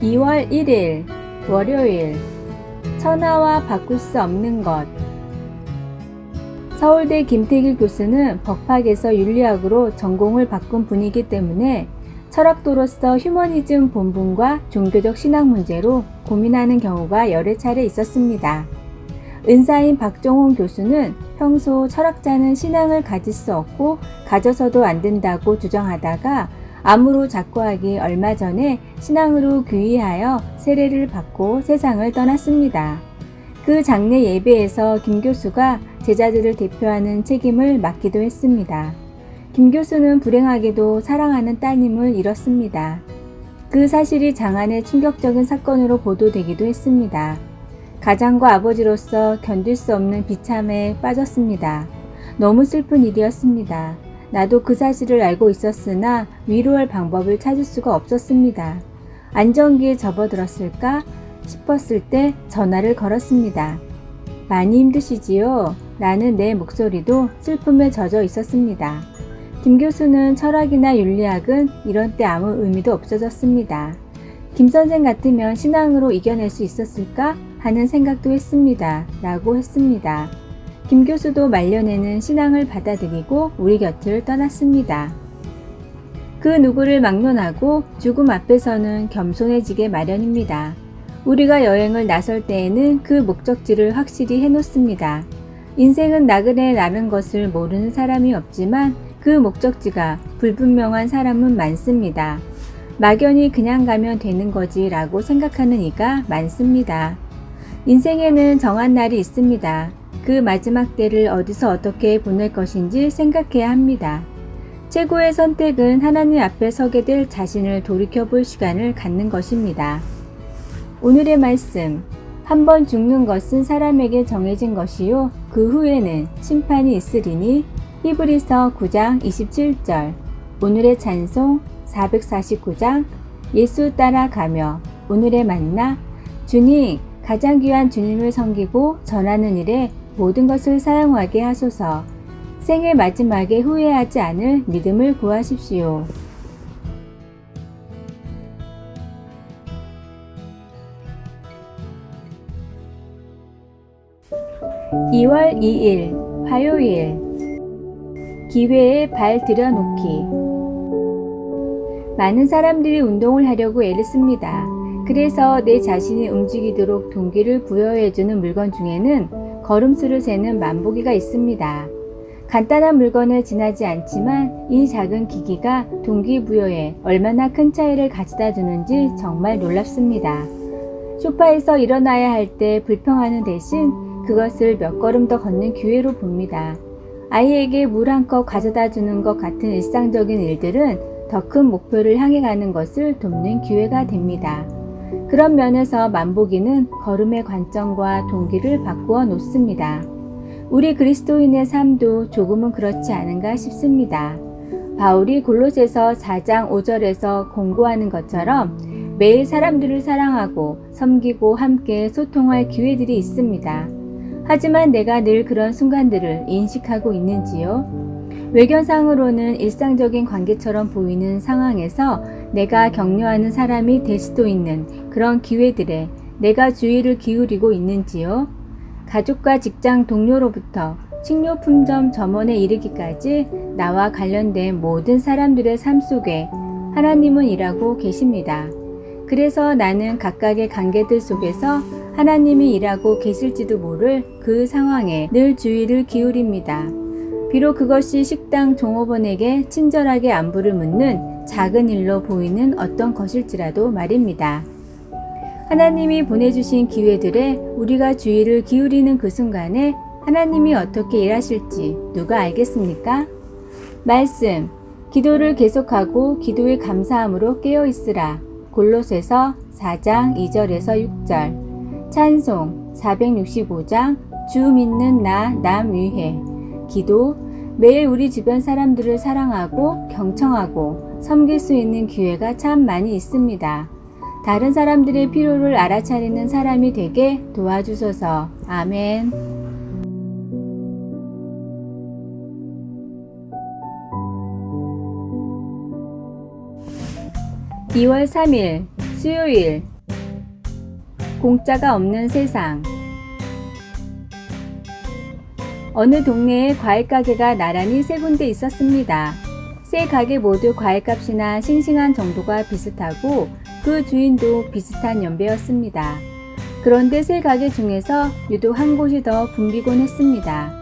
2월 1일 월요일 천하와 바꿀 수 없는 것 서울대 김태길 교수는 법학에서 윤리학으로 전공을 바꾼 분이기 때문에 철학도로서 휴머니즘 본분과 종교적 신학 문제로 고민하는 경우가 여러 차례 있었습니다. 은사인 박종훈 교수는 평소 철학자는 신앙을 가질 수 없고 가져서도 안 된다고 주장하다가 암으로 작고하기 얼마 전에 신앙으로 귀의하여 세례를 받고 세상을 떠났습니다. 그 장례 예배에서 김 교수가 제자들을 대표하는 책임을 맡기도 했습니다. 김 교수는 불행하게도 사랑하는 따님을 잃었습니다. 그 사실이 장안의 충격적인 사건으로 보도되기도 했습니다. 가장과 아버지로서 견딜 수 없는 비참에 빠졌습니다. 너무 슬픈 일이었습니다. 나도 그 사실을 알고 있었으나 위로할 방법을 찾을 수가 없었습니다. 안정기에 접어들었을까 싶었을 때 전화를 걸었습니다. 많이 힘드시지요? 라는 내 목소리도 슬픔에 젖어 있었습니다. 김 교수는 철학이나 윤리학은 이런 때 아무 의미도 없어졌습니다. 김 선생 같으면 신앙으로 이겨낼 수 있었을까 하는 생각도 했습니다. 라고 했습니다. 김 교수도 말년에는 신앙을 받아들이고 우리 곁을 떠났습니다. 그 누구를 막론하고 죽음 앞에서는 겸손해지게 마련입니다. 우리가 여행을 나설 때에는 그 목적지를 확실히 해놓습니다. 인생은 나그네 나는 것을 모르는 사람이 없지만 그 목적지가 불분명한 사람은 많습니다. 막연히 그냥 가면 되는 거지라고 생각하는 이가 많습니다. 인생에는 정한 날이 있습니다. 그 마지막 때를 어디서 어떻게 보낼 것인지 생각해야 합니다. 최고의 선택은 하나님 앞에 서게 될 자신을 돌이켜 볼 시간을 갖는 것입니다. 오늘의 말씀. 한 번 죽는 것은 사람에게 정해진 것이요. 그 후에는 심판이 있으리니 히브리서 9장 27절. 오늘의 찬송 449장. 예수 따라가며 오늘의 만나 주님 가장 귀한 주님을 섬기고 전하는 일에 모든 것을 사용하게 하소서. 생의 마지막에 후회하지 않을 믿음을 구하십시오. 2월 2일 화요일 기회에 발 들여놓기 많은 사람들이 운동을 하려고 애를 씁니다. 그래서 내 자신이 움직이도록 동기를 부여해주는 물건 중에는 걸음수를 세는 만보기가 있습니다. 간단한 물건을 지나지 않지만 이 작은 기기가 동기부여에 얼마나 큰 차이를 가져다 주는지 정말 놀랍습니다. 소파에서 일어나야 할 때 불평하는 대신 그것을 몇 걸음 더 걷는 기회로 봅니다. 아이에게 물 한 컵 가져다 주는 것 같은 일상적인 일들은 더 큰 목표를 향해 가는 것을 돕는 기회가 됩니다. 그런 면에서 만보기는 걸음의 관점과 동기를 바꾸어 놓습니다. 우리 그리스도인의 삶도 조금은 그렇지 않은가 싶습니다. 바울이 골로새서 4장 5절에서 공고하는 것처럼 매일 사람들을 사랑하고 섬기고 함께 소통할 기회들이 있습니다. 하지만 내가 늘 그런 순간들을 인식하고 있는지요? 외견상으로는 일상적인 관계처럼 보이는 상황에서 내가 격려하는 사람이 될 수도 있는 그런 기회들에 내가 주의를 기울이고 있는지요? 가족과 직장 동료로부터 식료품점 점원에 이르기까지 나와 관련된 모든 사람들의 삶 속에 하나님은 일하고 계십니다. 그래서 나는 각각의 관계들 속에서 하나님이 일하고 계실지도 모를 그 상황에 늘 주의를 기울입니다. 비록 그것이 식당 종업원에게 친절하게 안부를 묻는 작은 일로 보이는 어떤 것일지라도 말입니다. 하나님이 보내주신 기회들에 우리가 주의를 기울이는 그 순간에 하나님이 어떻게 일하실지 누가 알겠습니까? 말씀. 기도를 계속하고 기도의 감사함으로 깨어 있으라. 골로새서 4장 2절에서 6절. 찬송 465장 주 믿는 나 남 위해. 기도 매일 우리 주변 사람들을 사랑하고 경청하고 섬길 수 있는 기회가 참 많이 있습니다. 다른 사람들의 필요를 알아차리는 사람이 되게 도와주소서. 아멘. 2월 3일 수요일 공짜가 없는 세상. 어느 동네에 과일 가게가 나란히 세 군데 있었습니다. 세 가게 모두 과일값이나 싱싱한 정도가 비슷하고 그 주인도 비슷한 연배였습니다. 그런데 세 가게 중에서 유독 한 곳이 더 붐비곤 했습니다.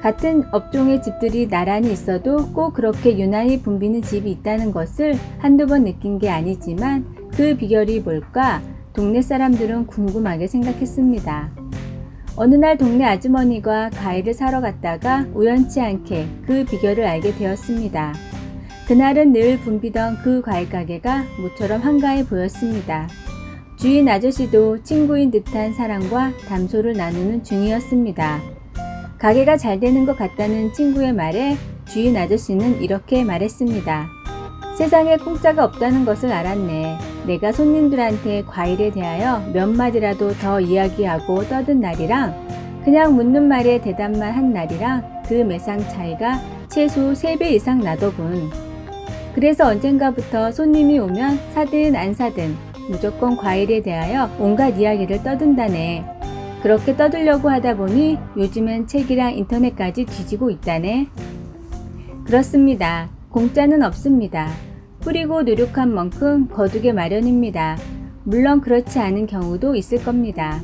같은 업종의 집들이 나란히 있어도 꼭 그렇게 유난히 붐비는 집이 있다는 것을 한두 번 느낀 게 아니지만 그 비결이 뭘까 동네 사람들은 궁금하게 생각했습니다. 어느 날 동네 아주머니가 과일을 사러 갔다가 우연치 않게 그 비결을 알게 되었습니다. 그날은 늘 붐비던 그 과일 가게가 모처럼 한가해 보였습니다. 주인 아저씨도 친구인 듯한 사람과 담소를 나누는 중이었습니다. 가게가 잘 되는 것 같다는 친구의 말에 주인 아저씨는 이렇게 말했습니다. 세상에 공짜가 없다는 것을 알았네. 내가 손님들한테 과일에 대하여 몇 마디라도 더 이야기하고 떠든 날이랑 그냥 묻는 말에 대답만 한 날이랑 그 매상 차이가 최소 3배 이상 나더군. 그래서 언젠가부터 손님이 오면 사든 안 사든 무조건 과일에 대하여 온갖 이야기를 떠든다네. 그렇게 떠들려고 하다 보니 요즘엔 책이랑 인터넷까지 뒤지고 있다네. 그렇습니다. 공짜는 없습니다. 뿌리고 노력한 만큼 거두게 마련입니다. 물론 그렇지 않은 경우도 있을 겁니다.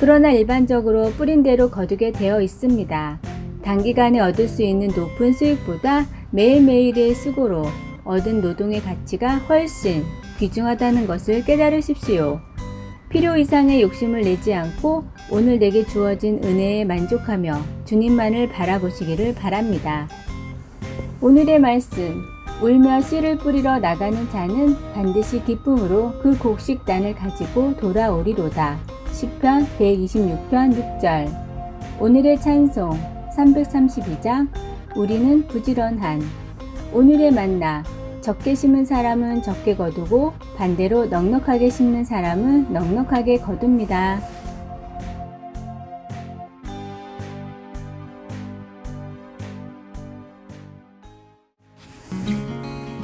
그러나 일반적으로 뿌린 대로 거두게 되어 있습니다. 단기간에 얻을 수 있는 높은 수익보다 매일매일의 수고로 얻은 노동의 가치가 훨씬 귀중하다는 것을 깨달으십시오. 필요 이상의 욕심을 내지 않고 오늘 내게 주어진 은혜에 만족하며 주님만을 바라보시기를 바랍니다. 오늘의 말씀 울며 씨를 뿌리러 나가는 자는 반드시 기쁨으로 그 곡식단을 가지고 돌아오리로다. 10편 126편 6절 오늘의 찬송 332장 우리는 부지런한 오늘의 만나 적게 심은 사람은 적게 거두고 반대로 넉넉하게 심는 사람은 넉넉하게 거둡니다.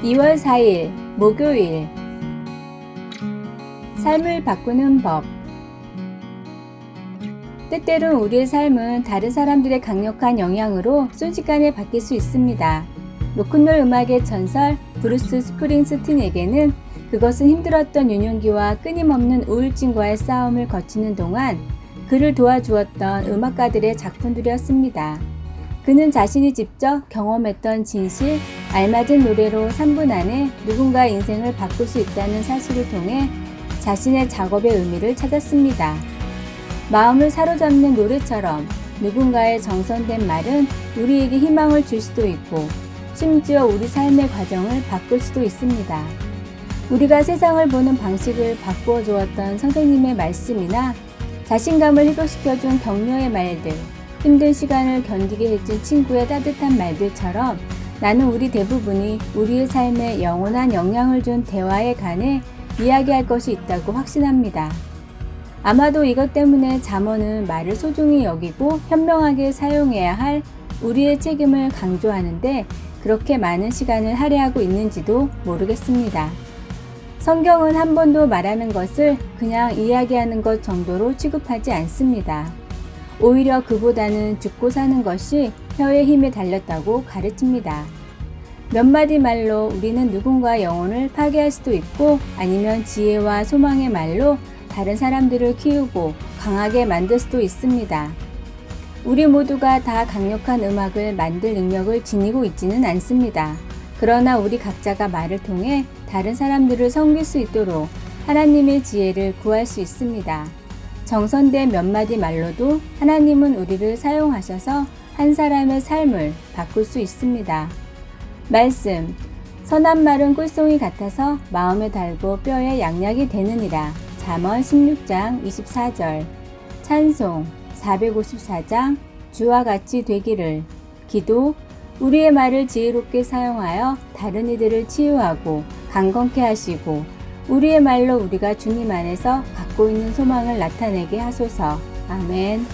2월 4일 목요일 삶을 바꾸는 법 때때론 우리의 삶은 다른 사람들의 강력한 영향으로 순식간에 바뀔 수 있습니다. 로큰롤 음악의 전설 브루스 스프링스틴에게는 그것은 힘들었던 유년기와 끊임없는 우울증과의 싸움을 거치는 동안 그를 도와주었던 음악가들의 작품들이었습니다. 그는 자신이 직접 경험했던 진실, 알맞은 노래로 3분 안에 누군가 인생을 바꿀 수 있다는 사실을 통해 자신의 작업의 의미를 찾았습니다. 마음을 사로잡는 노래처럼 누군가의 정선된 말은 우리에게 희망을 줄 수도 있고 심지어 우리 삶의 과정을 바꿀 수도 있습니다. 우리가 세상을 보는 방식을 바꾸어 주었던 선생님의 말씀이나 자신감을 회복시켜준 격려의 말들, 힘든 시간을 견디게 해준 친구의 따뜻한 말들처럼 나는 우리 대부분이 우리의 삶에 영원한 영향을 준 대화에 관해 이야기할 것이 있다고 확신합니다. 아마도 이것 때문에 잠언은 말을 소중히 여기고 현명하게 사용해야 할 우리의 책임을 강조하는데 그렇게 많은 시간을 할애하고 있는지도 모르겠습니다. 성경은 한 번도 말하는 것을 그냥 이야기하는 것 정도로 취급하지 않습니다. 오히려 그보다는 죽고 사는 것이 혀의 힘에 달렸다고 가르칩니다. 몇 마디 말로 우리는 누군가 영혼을 파괴할 수도 있고 아니면 지혜와 소망의 말로 다른 사람들을 키우고 강하게 만들 수도 있습니다. 우리 모두가 다 강력한 음악을 만들 능력을 지니고 있지는 않습니다. 그러나 우리 각자가 말을 통해 다른 사람들을 섬길 수 있도록 하나님의 지혜를 구할 수 있습니다. 정선된 몇 마디 말로도 하나님은 우리를 사용하셔서 한 사람의 삶을 바꿀 수 있습니다. 말씀. 선한 말은 꿀송이 같아서 마음에 달고 뼈에 양약이 되느니라. 잠언 16장 24절. 찬송 454장 주와 같이 되기를. 기도 우리의 말을 지혜롭게 사용하여 다른 이들을 치유하고 강건케 하시고 우리의 말로 우리가 주님 안에서 갖고 있는 소망을 나타내게 하소서. 아멘.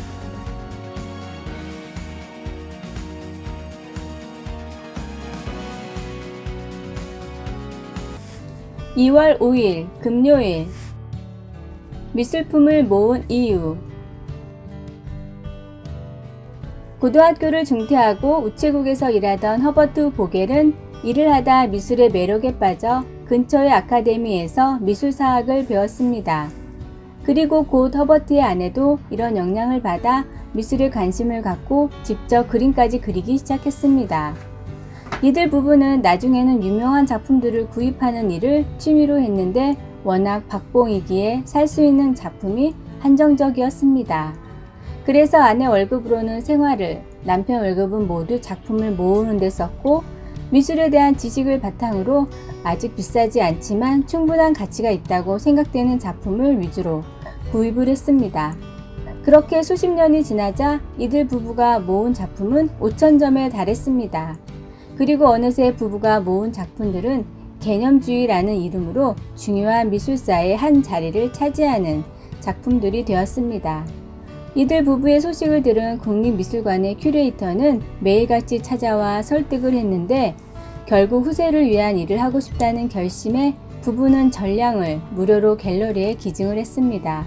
2월 5일 금요일 미술품을 모은 이유 고등학교를 중퇴하고 우체국에서 일하던 허버트 보겔은 일을 하다 미술의 매력에 빠져 근처의 아카데미에서 미술사학을 배웠습니다. 그리고 곧 허버트의 아내도 이런 영향을 받아 미술에 관심을 갖고 직접 그림까지 그리기 시작했습니다. 이들 부부는 나중에는 유명한 작품들을 구입하는 일을 취미로 했는데 워낙 박봉이기에 살 수 있는 작품이 한정적이었습니다. 그래서 아내 월급으로는 생활을, 남편 월급은 모두 작품을 모으는 데 썼고 미술에 대한 지식을 바탕으로 아직 비싸지 않지만 충분한 가치가 있다고 생각되는 작품을 위주로 구입을 했습니다. 그렇게 수십 년이 지나자 이들 부부가 모은 작품은 5천점에 달했습니다. 그리고 어느새 부부가 모은 작품들은 개념주의라는 이름으로 중요한 미술사의 한 자리를 차지하는 작품들이 되었습니다. 이들 부부의 소식을 들은 국립미술관의 큐레이터는 매일같이 찾아와 설득을 했는데 결국 후세를 위한 일을 하고 싶다는 결심에 부부는 전량을 무료로 갤러리에 기증을 했습니다.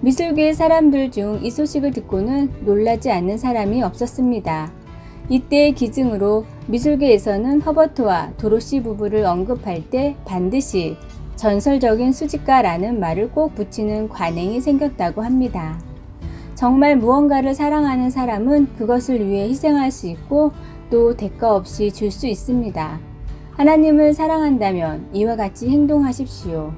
미술계의 사람들 중 이 소식을 듣고는 놀라지 않는 사람이 없었습니다. 이때의 기증으로 미술계에서는 허버트와 도로시 부부를 언급할 때 반드시 전설적인 수집가라는 말을 꼭 붙이는 관행이 생겼다고 합니다. 정말 무언가를 사랑하는 사람은 그것을 위해 희생할 수 있고 또 대가 없이 줄 수 있습니다. 하나님을 사랑한다면 이와 같이 행동하십시오.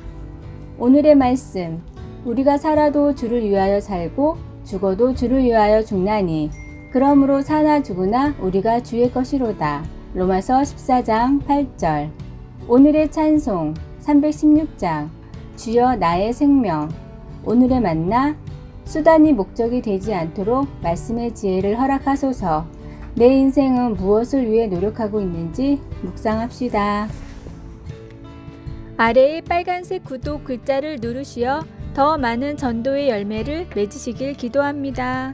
오늘의 말씀. 우리가 살아도 주를 위하여 살고 죽어도 주를 위하여 죽나니 그러므로 사나 죽으나 우리가 주의 것이로다. 로마서 14장 8절. 오늘의 찬송 316장. 주여 나의 생명. 오늘의 만나 수단이 목적이 되지 않도록 말씀의 지혜를 허락하소서. 내 인생은 무엇을 위해 노력하고 있는지 묵상합시다. 아래의 빨간색 구독 글자를 누르시어 더 많은 전도의 열매를 맺으시길 기도합니다.